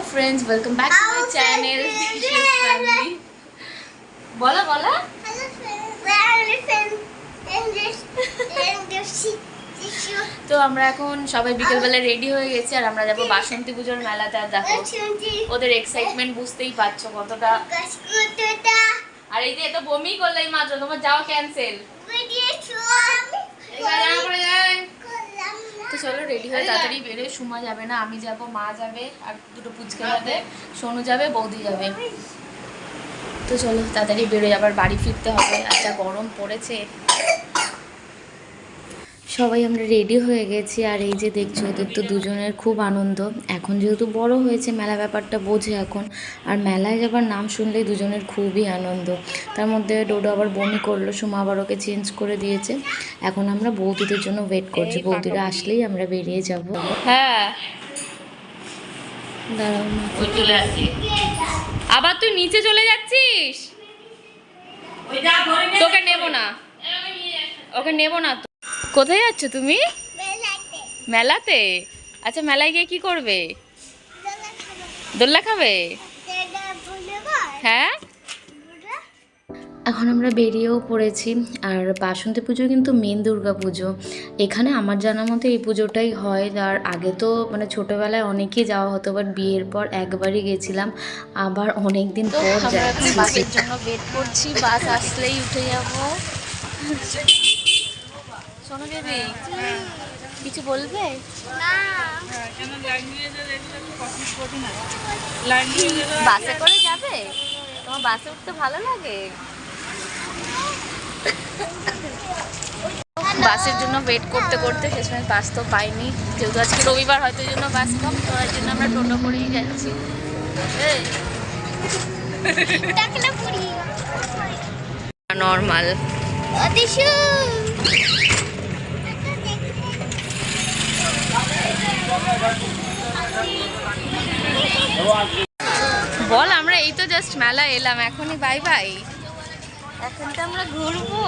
Hello friends welcome back to my channel বলো বলো তো আমরা এখন সবাই বিকেলবেলা রেডি হয়ে গেছি আর আমরা যাব বাসন্তী পুজোর মেলাতে। আর দেখো ওদের এক্সাইটমেন্ট বুঝতেই পারছ কতটা। আর এই যে এত বমি করলে মাত্র তোমার যাওয়া ক্যান্সেল তো চলো রেডি হয়ে তাড়াতাড়ি বেরোয় সুমা যাবে না আমি যাব মা যাবে আর দুটো পুচকে যাবে সোনু যাবে বৌদি যাবে। তো চলো তাড়াতাড়ি বেরোয় আবার বাড়ি ফিরতে হবে একটা গরম পড়েছে সবাই আমরা রেডি হয়ে গেছি আর এই যে দেখছ ওদের তো দুজনের খুব আনন্দ। এখন যেহেতু বড় হয়েছে মেলা ব্যাপারটা বোঝে এখন। আর মেলায় যাবার নাম শুনলেই দুজনের খুবই আনন্দ। তার মধ্যে ডোডো আবার বমি করল সুমা আবার ওকে চেঞ্জ করে দিয়েছে। এখন আমরা বৌদিদের জন্য ওয়েট করছি। বৌদিরা আসলেই আমরা বেরিয়ে যাব। হ্যাঁ। দাঁড়াও আবার তুই নিচে চলে যাচ্ছিস? তোকে নেব না। ওকে নেব না। তো কোথায় যাচ্ছ তুমি? মেলাতে। আচ্ছা মেলায় গিয়ে কি করবে? দোল্লা খাবে। হ্যাঁ? এখন আমরা বেরিয়েও পড়েছি আর বাসন্তী পুজো কিন্তু মেন দুর্গা পুজো। এখানে আমার জানার মতো এই পুজোটাই হয় আর আগে তো মানে ছোটোবেলায় অনেকেই যাওয়া হতো বাট বিয়ের পর একবারই গেছিলাম। আবার অনেক দিন পর যাচ্ছি। বাসের জন্য ওয়েট করছি বাস আসলেই উঠে যাব। শোনো দেবী কিছু বলবে? বাসে করে যাবে? তোমার বাসে উঠতে ভালো লাগে? বাসের জন্য ওয়েট করতে করতে শেষমেশ বাস তো পাইনি। যেহেতু আজকে রবিবার হয়তো জন্য বাস কম তো এই জন্য আমরা টোটো করেই যাচ্ছি। নর্মাল বল আমরা এই তো জাস্ট মেলা এলাম এখনই বাই বাই এখন তো আমরা ঘুরবো।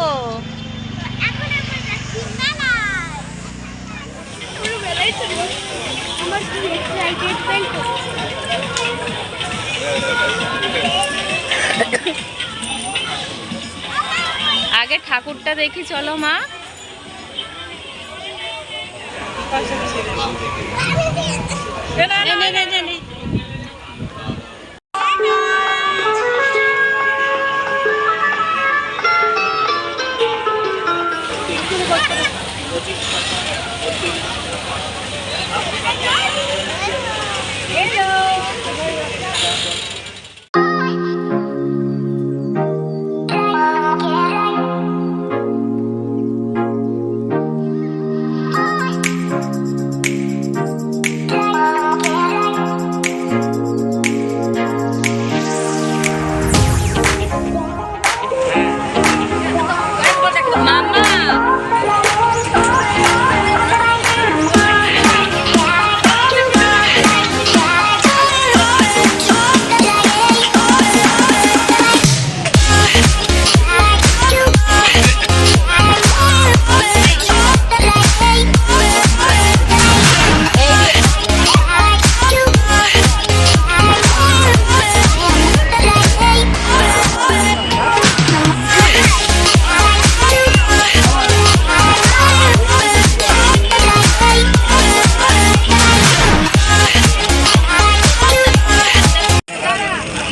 আগে ঠাকুরটা দেখি চলো মা। মামা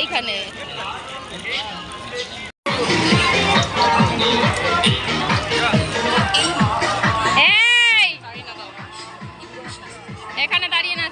এইখানে এখানে দাঁড়িয়ে না।